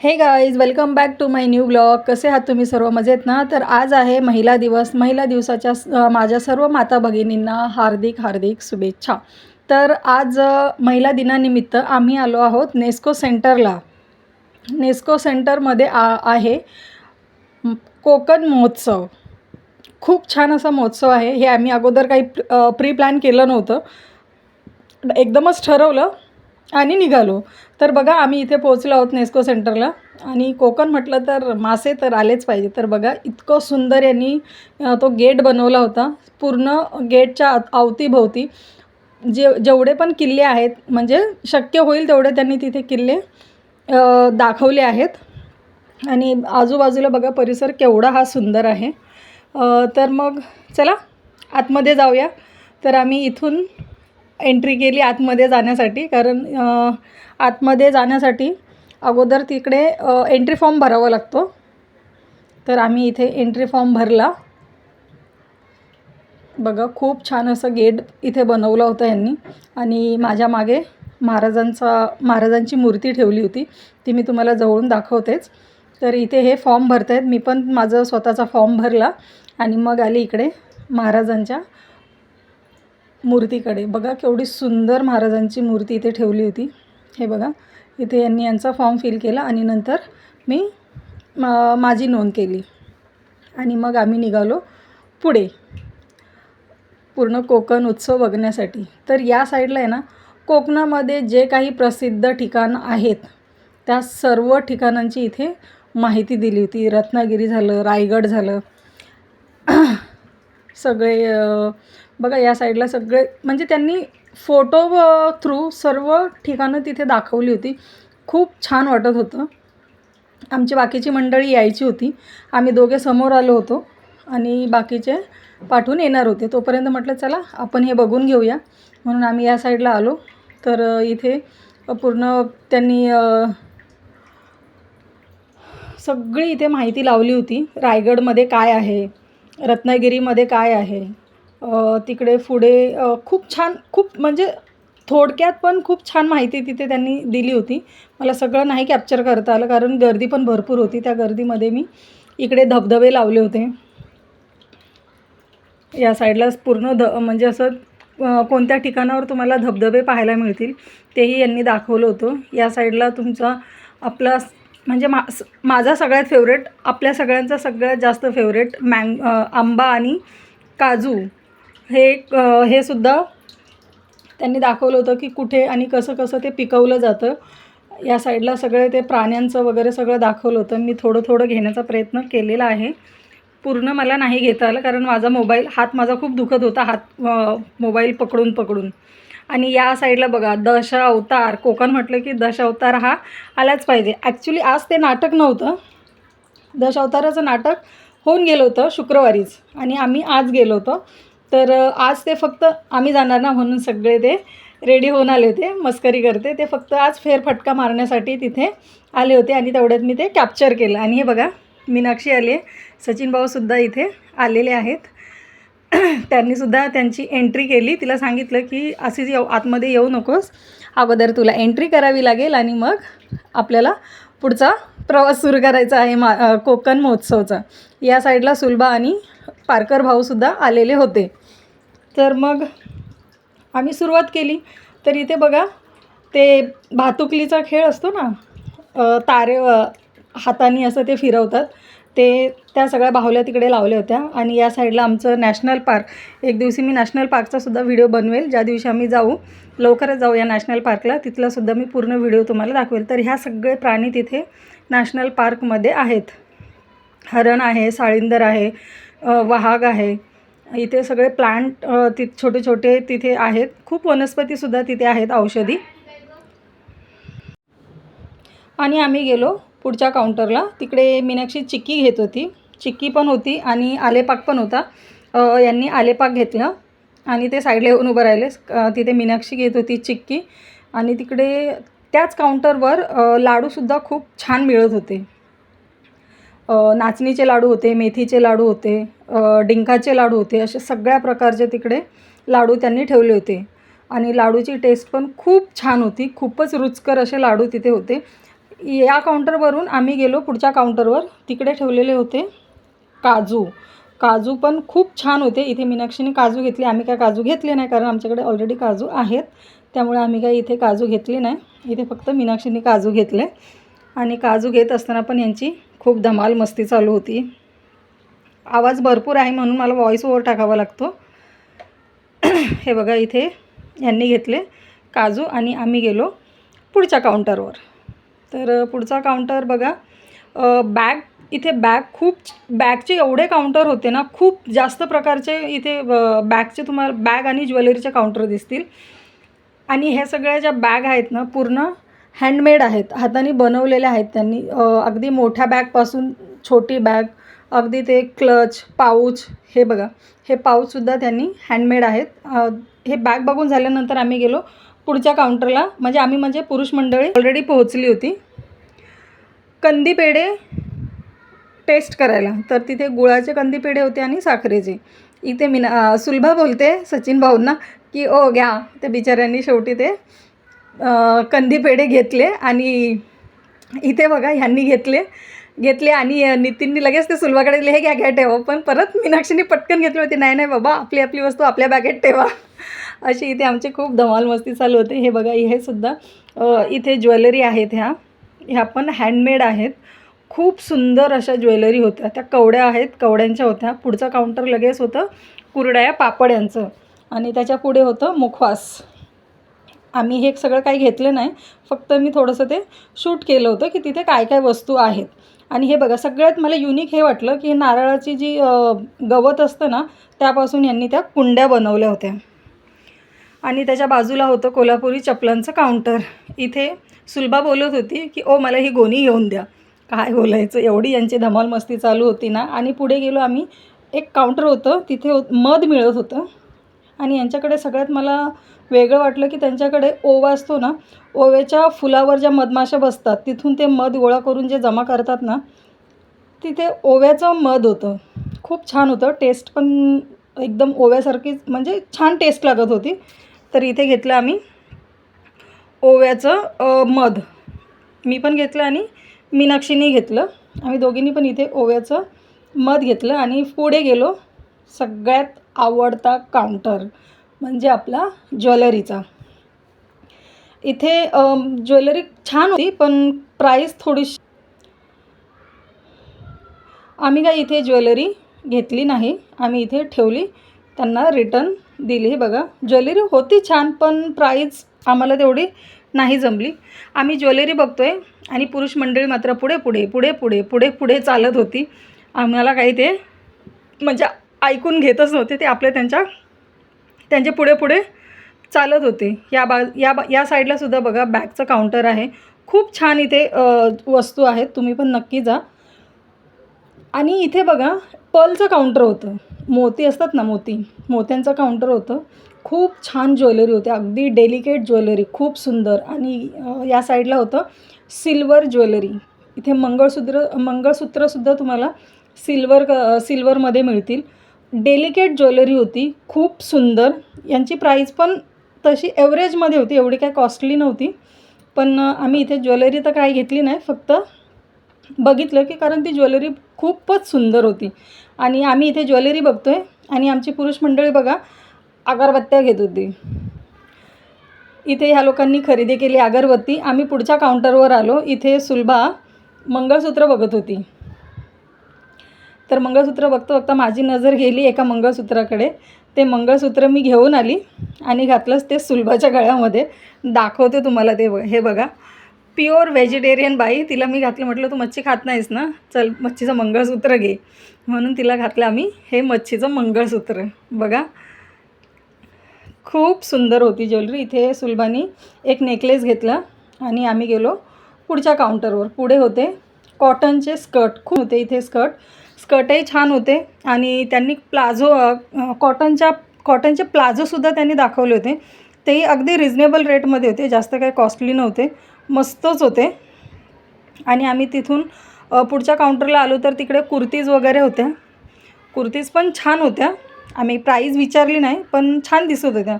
Hey guys welcome back to my new blog कसे आहात तुम्ही सर्व? मजेत ना? तर आज आहे महिला दिवस. महिला दिवसाच्या माझ्या सर्व माता भगिनींना हार्दिक हार्दिक शुभेच्छा. तर आज महिला दिनानिमित्त आम्ही आलो आहोत नेस्को सेंटरला. नेस्को सेंटरमध्ये आ आहे कोकण महोत्सव. खूप छान असा महोत्सव आहे. हे आम्ही अगोदर काही प्री प्लॅन केलं नव्हतं. एकदमच ठरवलं. आणि निघालो. तर बघा आम्ही इथे पोहोचलो आहोत नेस्को सेंटरला. आणि कोकण म्हटलं तर मासे तर आलेच पाहिजे. तर बघा इतकं सुंदर यांनी तो गेट बनवला होता. पूर्ण गेटच्या आत- अवतीभोवती. जे जेवढे पण किल्ले आहेत म्हणजे शक्य होईल तेवढे त्यांनी तिथे किल्ले दाखवले आहेत. आणि आजूबाजूला बघा परिसर केवढा हा सुंदर आहे. तर मग चला आतमध्ये जाऊया. तर आम्ही इथून एंट्री केली आतमध्ये जाण्यासाठी कारण आतमध्ये जाण्यासाठी अगोदर तिकडे एंट्री फॉर्म भरावा लागतो. तर आम्ही इथे एंट्री फॉर्म भरला. बघा खूप छान असं गेट इथे बनवलं होतं यांनी. आणि माझ्या मागे महाराजांचा महाराजांची मूर्ती ठेवली होती. ती मी तुम्हाला जवळून दाखवतेच. तर इथे हे फॉर्म भरत आहेत मी पण माझं स्वतःचा फॉर्म भरला. आणि मग आली इकडे महाराजांच्या मूर्तीकडे. बघा केवढी सुंदर महाराजांची मूर्ती इथे ठेवली होती. हे बघा इथे यांनी यांचा फॉर्म फिल केला आणि नंतर मी मा माझी नोंद केली. आणि मग आम्ही निघालो पुढे. पूर्ण कोकण उत्सव बघण्यासाठी. तर या साईडला आहे ना कोकणामध्ये जे काही प्रसिद्ध ठिकाणं आहेत त्या सर्व ठिकाणांची इथे माहिती दिली होती. रत्नागिरी झालं रायगड झालं. सगळे बघा या साईडला सगळे म्हणजे त्यांनी फोटो थ्रू सर्व ठिकाणं तिथे दाखवली होती. खूप छान वाटत होतं. आमची बाकीची मंडळी यायची होती. आम्ही दोघे समोर आलो होतो आणि बाकीचे पाठवून येणार होते. तोपर्यंत म्हटलं चला आपण हे बघून घेऊया. म्हणून आम्ही या साईडला आलो. तर इथे पूर्ण त्यांनी सगळी इथे माहिती लावली होती. रायगडमध्ये काय आहे? रत्नागिरीमध्ये काय आहे? तिकडे पुढे खूप छान खूप म्हणजे थोडक्यात पण खूप छान माहिती तिथे त्यांनी दिली होती. मला सगळं नाही कॅप्चर करता आलं कारण गर्दी पण भरपूर होती. त्या गर्दीमध्ये मी इकडे धबधबे लावले होते. या साईडला पूर्ण ध म्हणजे असं कोणत्या ठिकाणावर तुम्हाला धबधबे पाहायला मिळतील तेही यांनी दाखवलं होतं. या साईडला तुमचा आपला म्हणजे मा माझा सगळ्यात फेवरेट आपल्या सगळ्यांचा सगळ्यात जास्त फेवरेट मँग आंबा आणि काजू. हे हे सुद्धा त्यांनी दाखवलं होतं की कुठे आणि कसं कसं ते पिकवलं जातं. या साईडला सगळे ते प्राण्यांचं वगैरे सगळं दाखवलं होतं. मी थोडं थोडं घेण्याचा प्रयत्न केलेला आहे. पूर्ण मला नाही घेता आलं कारण माझा मोबाईल हात माझा खूप दुखत होता. हात मोबाईल पकडून पकडून. आणि या साईडला बघा दश अवतार. कोकण म्हटलं की दश अवतार हा आलाच पाहिजे. ॲक्च्युली आज ते नाटक नव्हतं. दश अवताराचं नाटक होऊन गेलं होतं शुक्रवारीच आणि आम्ही आज गेलो होतो. तर आज ते फक्त आम्ही जाणार ना म्हणून सगळे ते रेडी होऊन आले होते. मस्करी करते. ते फक्त आज फेरफटका मारण्यासाठी तिथे आले होते आणि तेवढ्यात मी ते कॅप्चर केलं. आणि हे बघा मीनाक्षी आली. आहे सचिन भाऊसुद्धा इथे आलेले आहेत. त्यांनीसुद्धा त्यांची एंट्री केली. तिला सांगितलं की अशीच येऊ आतमध्ये येऊ नकोस. अगोदर तुला एंट्री करावी लागेल आणि मग आपल्याला पुढचा प्रवास सुरू करायचा आहे मा कोकण महोत्सवचा. या साईडला सुलभा आणि पारकर भाऊसुद्धा आलेले होते. तर मग आम्ही सुरुवात केली. तर इथे बघा ते भातुकलीचा खेळ असतो ना तारे हाताने असं ते फिरवतात. ते त्या सगळ्या बाहुल्या तिकडे लावल्या होत्या. आणि या साईडला आमचं नॅशनल पार्क एक दिवशी मी नॅशनल पार्कचासुद्धा व्हिडिओ बनवेल. ज्या दिवशी आम्ही जाऊ लवकरच जाऊ या नॅशनल पार्कला. तिथलासुद्धा मी पूर्ण व्हिडिओ तुम्हाला दाखवेल. तर ह्या सगळे प्राणी तिथे नॅशनल पार्कमध्ये आहेत. हरण आहे साळिंदर आहे वाघ आहे. इथे सगळे प्लांट अ, ति छोटे छोटे तिथे आहेत. खूप वनस्पतीसुद्धा तिथे आहेत औषधी. आणि आम्ही गेलो पुढच्या काउंटरला. तिकडे मीनाक्षी चिक्की घेत होती. चिक्की पण होती आणि आलेपाक पण होता. यांनी आलेपाक घेतलं आणि ते साईडला येऊन उभं राहिले. तिथे मीनाक्षी घेत होती चिक्की. आणि तिकडे त्याच काउंटरवर लाडूसुद्धा खूप छान मिळत होते. नाचणीचे लाडू होते मेथीचे लाडू होते डिंकाचे लाडू होते असे सगळ्या प्रकारचे तिकडे लाडू त्यांनी ठेवले होते. आणि लाडूची टेस्ट पण खूप छान होती. खूपच रुचकर असे लाडू तिथे होते. या काउंटरवरून आम्ही गेलो पुढच्या काउंटरवर. तिकडे ठेवलेले होते काजू. काजू पण खूप छान होते. इथे मीनाक्षीने काजू घेतले. आम्ही काय काजू घेतले नाही कारण आमच्याकडे ऑलरेडी काजू आहेत. त्यामुळे आम्ही काय इथे काजू घेतले नाही. इथे फक्त मीनाक्षीने काजू घेतले. आणि काजू घेत असताना पण यांची खूप धमाल मस्ती चालू होती. आवाज भरपूर आहे म्हणून मला व्हॉईस ओवर टाकावा लागतो. हे बघा इथे यांनी घेतले काजू आणि आम्ही गेलो पुढच्या काउंटरवर. तर पुढचा काउंटर बघा. बॅग इथे बॅग खूप बॅगचे एवढे काउंटर होते ना खूप जास्त प्रकारचे इथे बॅगचे तुम्हाला बॅग आणि ज्वेलरीचे काउंटर दिसतील. आणि ह्या सगळ्या ज्या बॅग आहेत ना पूर्ण हँडमेड आहेत. हाताने बनवलेल्या आहेत त्यांनी. अगदी मोठ्या बॅगपासून छोटी बॅग अगदी ते क्लच पाऊच हे बघा. हे पाऊचसुद्धा त्यांनी हँडमेड आहेत. हे बॅग बघून झाल्यानंतर आम्ही गेलो. पुढच्या काउंटरला म्हणजे आम्ही म्हणजे पुरुष मंडळी ऑलरेडी पोहोचली होती. कंदी पेढे टेस्ट करायला. तर तिथे गुळाचे कंदी पेढे होते आणि साखरेचे. इथे मी सुलभा बोलते सचिन भाऊंना की ओ घ्या. त्या बिचाऱ्यांनी शेवटी ते कंदी पेढे घेतले आणि इथे बघा ह्यांनी घेतले. घेतले आणि नितीननी लगेच ते सुलभाकडे दिले हे घ्या घ्या ठेवा. पण परत मीनाक्षीने पटकन घेतली होती नाही नाही बाबा आपली आपली वस्तू आपल्या बॅगेत ठेवा. अशी इथे आमची खूप धमाल मस्ती चालू होते. हे बघा हे सुद्धा इथे ज्वेलरी आहेत ह्या. ह्या पण हँडमेड आहेत. खूप सुंदर अशा ज्वेलरी होत्या. त्या कवड्या आहेत कवड्यांच्या होत्या. पुढचं काउंटर लगेच होतं कुरड्या पापड यांचं. आणि त्याच्या पुढे होतं मुखवास. आम्ही हे सगळं काही घेतलं नाही. फक्त मी थोडंसं ते शूट केलं होतं की तिथे काय काय वस्तू आहेत. आणि हे बघा सगळ्यात मला युनिक हे वाटलं की नारळाची जी गवत असतं ना त्यापासून यांनी त्या कुंड्या बनवल्या होत्या. आणि त्याच्या बाजूला होतं कोल्हापुरी चपलांचं काउंटर. इथे सुलभा बोलत होती की ओ मला ही गोणी घेऊन द्या. काय बोलायचं? एवढी यांची धमाल मस्ती चालू होती ना. आणि पुढे गेलो आम्ही. एक काउंटर होतं तिथे हो- मध मिळत होतं. आणि यांच्याकडे सगळ्यात मला वेगळं वाटलं की त्यांच्याकडे ओवा असतो ना ओव्याच्या फुलावर ज्या मधमाशा बसतात तिथून ते मध गोळा करून जे जमा करतात ना तिथे ओव्याचं मध होतं. खूप छान होतं. टेस्ट पण एकदम ओव्यासारखीच म्हणजे छान टेस्ट लागत होती. तर इथे घेतलं आम्ही ओव्याचं मध. मी पण घेतलं आणि मीनाक्षीने घेतलं. आम्ही दोघींनी पण इथे ओव्याचं मध घेतलं आणि पुढे गेलो सगळ्यात आवडता काउंटर म्हणजे आपला ज्वेलरीचा. इथे ज्वेलरी छान होती पण प्राईस थोडीशी आम्ही काय इथे ज्वेलरी घेतली नाही. आम्ही इथे ठेवली त्यांना रिटर्न दिली. हे बघा ज्वेलरी होती छान पण प्राईज आम्हाला तेवढी नाही जमली. आम्ही ज्वेलरी बघतो आहे आणि पुरुष मंडळी मात्र पुढे पुढे पुढे पुढे पुढे पुढे चालत होती. आम्हाला काही ते म्हणजे ऐकून घेतच नव्हते. ते आपले त्यांच्या त्यांचे पुढे पुढे चालत होते. या बा या बा या साईडलासुद्धा बघा बॅगचं काउंटर आहे. खूप छान इथे वस्तू आहेत. तुम्ही पण नक्की जा. आणि इथे बघा पर्लचं काउंटर होतं. मोती असतात ना मोती मोत्यांचं काउंटर होतं. खूप छान ज्वेलरी होती अगदी डेलिकेट ज्वेलरी खूप सुंदर. आणि या साईडला होतं सिल्वर ज्वेलरी इथे मंगळसूत्र मंगळसूत्रसुद्धा तुम्हाला सिल्वर क सिल्वरमध्ये मिळतील. डेलिकेट ज्वेलरी होती खूप सुंदर. यांची प्राईस पण तशी ॲव्हरेजमध्ये होती एवढी काय कॉस्टली नव्हती. पण आम्ही इथे ज्वेलरी तर काय घेतली नाही फक्त बघितलं की कारण ती ज्वेलरी खूपच सुंदर होती. आणि आम्ही इथे ज्वेलरी बघतो आहे आणि आमची पुरुष मंडळी बघा अगरबत्त्या घेत होती. इथे ह्या लोकांनी खरेदी केली अगरबत्ती. आम्ही पुढच्या काउंटरवर आलो. इथे सुलभा मंगळसूत्र बघत होती. तर मंगळसूत्र बघता बघता माझी नजर गेली एका मंगळसूत्राकडे. ते मंगळसूत्र मी घेऊन आली आणि घातलंच ते सुलभाच्या गळ्यामध्ये. दाखवते तुम्हाला ते हे बघा. प्युअर व्हेजिटेरियन बाई तिला मी घातलं. म्हटलं तू मच्छी खात नाहीस ना? चल मच्छीचं मंगळसूत्र घे. म्हणून तिला घातलं आम्ही. हे मच्छीचं मंगळसूत्र. बघा. खूप सुंदर होती ज्वेलरी. इथे सुलभानी एक नेकलेस घेतला आणि आम्ही गेलो पुढच्या काउंटरवर पुढे होते कॉटनचे स्कर्ट खूप होते इथे स्कर्ट स्कर्टही छान होते आणि त्यांनी प्लाझो कॉटनच्या कॉटनचे प्लाझोसुद्धा त्यांनी दाखवले होते. तेही अगदी रिजनेबल रेटमध्ये होते. जास्त काही कॉस्टली नव्हते. मस्तच होते. आणि आम्ही तिथून पुढच्या काउंटरला आलो तर तिकडे कुर्तीज वगैरे होत्या. कुर्तीज पण छान होत्या. आम्ही प्राईज विचारली नाही पण छान दिसत होत्या.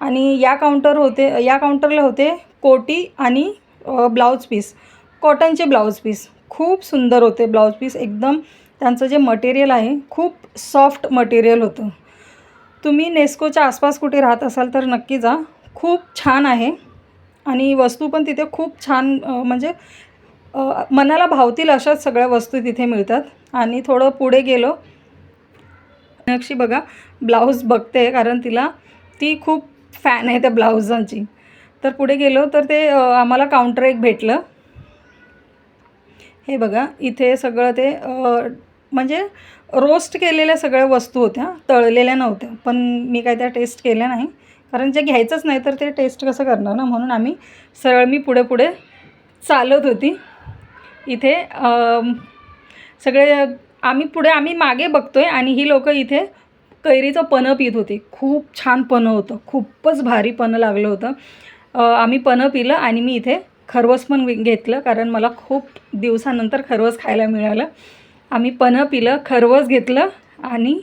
आणि या काउंटर होते या काउंटरला होते कोटी आणि ब्लाऊज पीस कॉटनचे ब्लाऊज पीस खूप सुंदर होते ब्लाऊज पीस एकदम त्यांचं जे मटेरियल आहे खूप सॉफ्ट मटेरियल होतं. तुम्ही नेस्कोच्या आसपास कुठे राहत असाल तर नक्की जा. खूप छान आहे. आणि वस्तू पण तिथे खूप छान म्हणजे मनाला भावतील अशाच सगळ्या वस्तू तिथे मिळतात. आणि थोडं पुढे गेलो नक्षी बघा ब्लाऊज बघते कारण तिला ती खूप फॅन आहे त्या ब्लाऊजांची. तर पुढे गेलो तर ते आम्हाला काउंटर एक भेटलं. हे बघा इथे सगळं ते म्हणजे रोस्ट केलेल्या सगळ्या वस्तू होत्या तळलेल्या नव्हत्या. पण मी काय त्या टेस्ट केल्या नाही. कारण जे घ्यायचंच नाही तर ते टेस्ट कसं करणार ना? म्हणून आम्ही सरळ मी पुढे पुढे चालत होती. इथे सगळे आम्ही पुढे आम्ही मागे बघतो आहे आणि ही लोकं इथे कैरीचं पनं पित होती. खूप छान पनं होतं. खूपच भारी पनं लागलं होतं. आम्ही पनं पिलं आणि मी इथे खरवस पण घेतलं कारण मला खूप दिवसानंतर खरवस खायला मिळालं. आम्ही पनं पिलं खरवस घेतलं आणि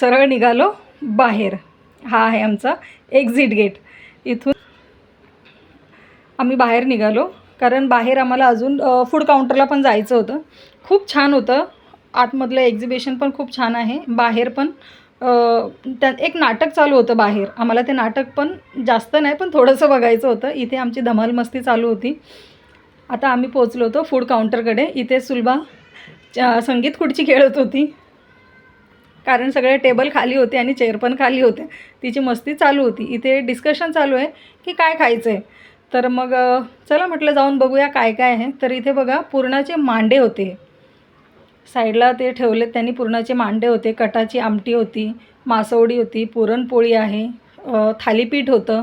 सरळ निघालो बाहेर. हा आहे आमचा एक्झिट गेट इथून आम्ही बाहेर निघालो. कारण बाहेर आम्हाला अजून फूड काउंटरला पण जायचं होतं. खूप छान होतं. आतमधलं एक्झिबिशन पण खूप छान आहे. बाहेर पण त्या एक नाटक चालू होतं बाहेर. आम्हाला ते नाटक पण जास्त नाही पण थोडंसं बघायचं होतं. इथे आमची धमाल मस्ती चालू होती. आता आम्ही पोचलो होतो फूड काउंटरकडे इथे सुलभा च्या- संगीत खुर्ची खेळत होती. कारण सगळे टेबल खाली होते आणि चेअर पण खाली होते तिची मस्ती चालू होती. इथे डिस्कशन चालू आहे की काय खायचं आहे तर मग चला म्हटलं जाऊन बघूया काय काय आहे. तर इथे बघा पुरणाचे मांडे होते. साईडला ते ठेवलेत त्यांनी पुरणाचे मांडे होते कटाची आमटी होती मासवडी होती पुरणपोळी आहे थालीपीठ होतं.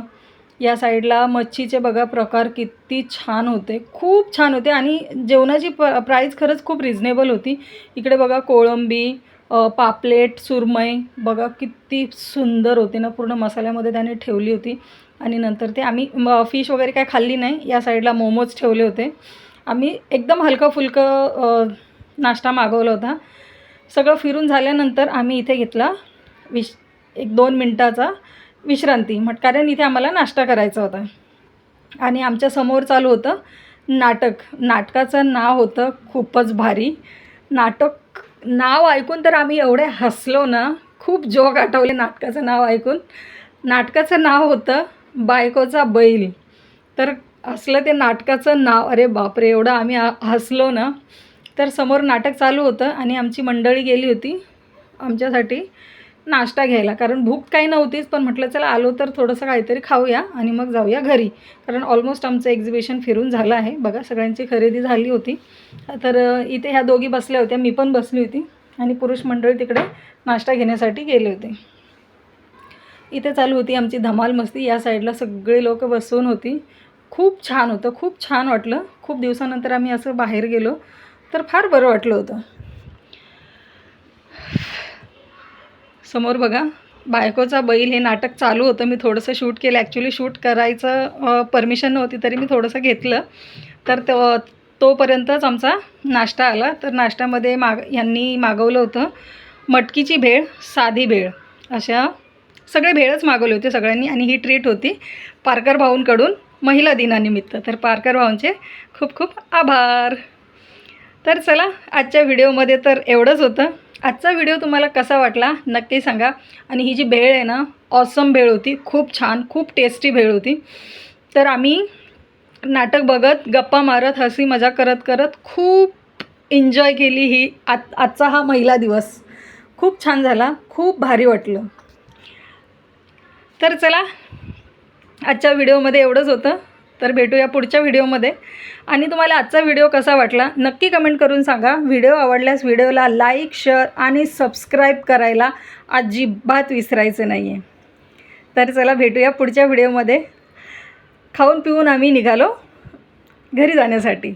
या साईडला मच्छीचे बघा प्रकार किती छान होते खूप छान होते आणि जेवणाची प प्राईस खरंच खूप रिझनेबल होती. इकडे बघा कोळंबी पापलेट सुरमई बघा किती सुंदर होती ना पूर्ण मसाल्यामध्ये त्याने ठेवली होती. आणि नंतर ते आम्ही फिश वगैरे काय खाल्ली नाही. या साईडला मोमोज ठेवले होते. आम्ही एकदम हलकं फुलकं नाश्ता मागवला होता. सगळं फिरून झाल्यानंतर आम्ही इथे घेतला विश एक दोन मिनटाचा विश्रांती. म्हट कारण इथे आम्हाला नाश्ता करायचा होता. आणि आमच्यासमोर चालू होतं नाटक. नाटकाचं नाव होतं खूपच भारी. नाटक नाव ऐकून तर आम्ही एवढे हसलो ना. खूप जोक आठवले नाटकाचं नाव ऐकून. नाटकाचं नाव होतं बायकोचा बैल. तर असलं ते नाटकाचं नाव अरे बापरे एवढं आम्ही हसलो ना. तर समोर नाटक चालू होतं आणि आमची मंडळी गेली होती आमच्यासाठी. नाश्ता घ्यायला. कारण भूक काही नव्हतीच पण म्हटलं चला आलो तर थोडंसं काहीतरी खाऊया आणि मग जाऊया घरी. कारण ऑलमोस्ट आमचं एक्झिबिशन फिरून झालं आहे. बघा सगळ्यांची खरेदी झाली होती. तर इथे ह्या दोघी बसल्या होत्या. मी पण बसली होती आणि पुरुष मंडळी तिकडे नाश्ता घेण्यासाठी गेले होते. इथे चालू होती आमची धमाल मस्ती. या साईडला सगळे लोक बसून होती. खूप छान होतं. खूप छान वाटलं. खूप दिवसानंतर आम्ही असं बाहेर गेलो. तर फार बरं वाटलं होतं. समोर बघा बायकोचा बैल हे नाटक चालू होतं. मी थोडंसं शूट केलं. ॲक्च्युली शूट करायचं परमिशन नव्हती तरी मी थोडंसं घेतलं. तर तो तोपर्यंतच आमचा नाश्ता आला. तर नाश्त्यामध्ये माग यांनी मागवलं होतं मटकीची भेळ साधी भेळ. अशा सगळे भेळच मागवले होते सगळ्यांनी आणि ही ट्रीट होती पारकर भाऊंकडून महिला दिनानिमित्त. तर पारकर भाऊंचे खूप खूप आभार. तर चला आजच्या व्हिडिओमध्ये तर एवढंच होतं. आजचा व्हिडिओ तुम्हाला कसा वाटला नक्की सांगा. आणि ही जी भेळ आहे ना ऑसम भेळ होती. खूप छान खूप टेस्टी भेळ होती. तर आम्ही नाटक बघत गप्पा मारत हसी मजा करत करत खूप एन्जॉय केली ही आज आजचा हा महिला दिवस. खूप छान झाला खूप भारी वाटलं. तर चला आजच्या व्हिडिओमध्ये एवढंच होतं. तर भेटूया पुढच्या व्हिडिओमध्ये. आणि तुम्हाला आजचा व्हिडिओ कसा वाटला नक्की कमेंट करून सांगा. व्हिडिओ आवडल्यास व्हिडिओला लाईक शेअर आणि सबस्क्राईब करायला अजिबात विसरायचं नाही आहे तर चला भेटूया पुढच्या व्हिडिओमध्ये. खाऊन पिऊन आम्ही निघालो घरी जाण्यासाठी.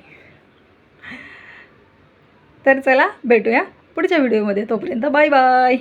तर चला भेटूया पुढच्या व्हिडिओमध्ये. तोपर्यंत बाय बाय.